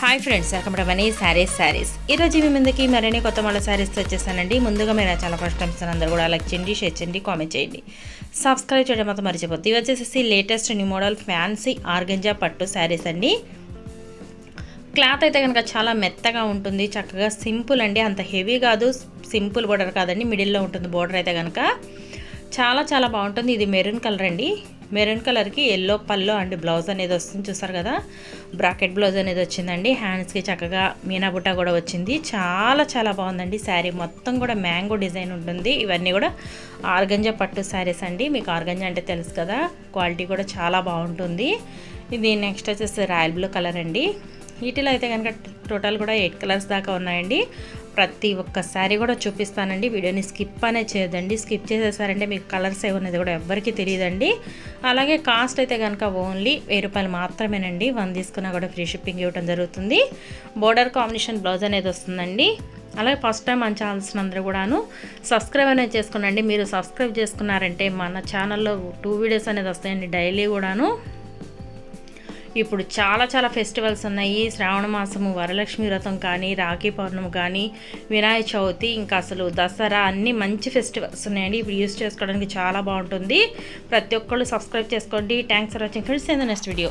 Hi friends welcome to Mani saris saris ఈరోజు మీ ముందుకి మరిన్ని కొత్త మళ్ళీ శారీస్తో వచ్చేసానండి. ముందుగా మీరు నా చాలా ఫస్ట్ టైమ్స్ అందరూ కూడా లైక్ చేయండి షేర్ చేయండి కామెంట్ చేయండి. సబ్స్క్రైబ్ చేయడం మాత్రం మర్చిపోద్ది ఇవి వచ్చేసి latest new model fancy organza పట్టు శారీస్ అండి. క్లాత్ అయితే కనుక చాలా మెత్తగా ఉంటుంది చక్కగా సింపుల్ అండి. అంత హెవీ కాదు సింపుల్ బోర్డర్ కాదండి. మిడిల్లో ఉంటుంది బోర్డర్ అయితే కనుక. చాలా చాలా బాగుంటుంది. ఇది మెరూన్ కలర్ అండి. మెరూన్ కలర్కి ఎల్లో పల్లో అండ్ బ్లౌజ్ అనేది వస్తుంది. చూసారు కదా? బ్రాకెట్ బ్లౌజ్ అనేది వచ్చిందండి. హ్యాండ్స్కి చక్కగా మీనా బుట్ట కూడా వచ్చింది. చాలా చాలా బాగుందండి శారీ. మొత్తం కూడా మ్యాంగో డిజైన్ ఉంటుంది. ఇవన్నీ కూడా ఆర్గంజా పట్టు శారీస్ అండి. మీకు ఆర్గంజా అంటే తెలుసు కదా? క్వాలిటీ కూడా చాలా బాగుంటుంది. ఇది నెక్స్ట్ వచ్చేసి రాయల్ బ్లూ కలర్ అండి. వీటిలో అయితే కనుక టోటల్ కూడా ఎయిట్ కలర్స్ దాకా ఉన్నాయండి. ప్రతి ఒక్క శారీ కూడా చూపిస్తానండి. వీడియోని స్కిప్ అనేది చేయదండి స్కిప్ చేసేసారంటే మీకు కలర్స్ ఏమన్నది కూడా ఎవ్వరికీ తెలియదండి. అలాగే కాస్ట్ అయితే కనుక ఓన్లీ వెయ్యి రూపాయలు మాత్రమేనండి. వన్ తీసుకున్నా కూడా ఫ్రీ షిప్పింగ్ ఇవ్వడం జరుగుతుంది. బోర్డర్ కాంబినేషన్ బ్లౌజ్ అనేది వస్తుందండి. అలాగే ఫస్ట్ టైం మన ఛానల్స్ని అందరూ కూడాను సబ్స్క్రైబ్ అనేది చేసుకున్నాండి మీరు సబ్స్క్రైబ్ చేసుకున్నారంటే మన ఛానల్లో టూ వీడియోస్ అనేది వస్తాయండి డైలీ కూడాను. ఇప్పుడు చాలా చాలా ఫెస్టివల్స్ ఉన్నాయి. శ్రావణ మాసము వరలక్ష్మి వ్రతం కానీ రాఖీ పౌర్ణమి కానీ వినాయక చవితి ఇంకా అసలు దసరా అన్ని మంచి ఫెస్టివల్స్ ఉన్నాయండి. ఇప్పుడు యూస్ చేసుకోవడానికి చాలా బాగుంటుంది. ప్రతి ఒక్కళ్ళు సబ్స్క్రైబ్ చేసుకోండి. Thanks for watching friends next video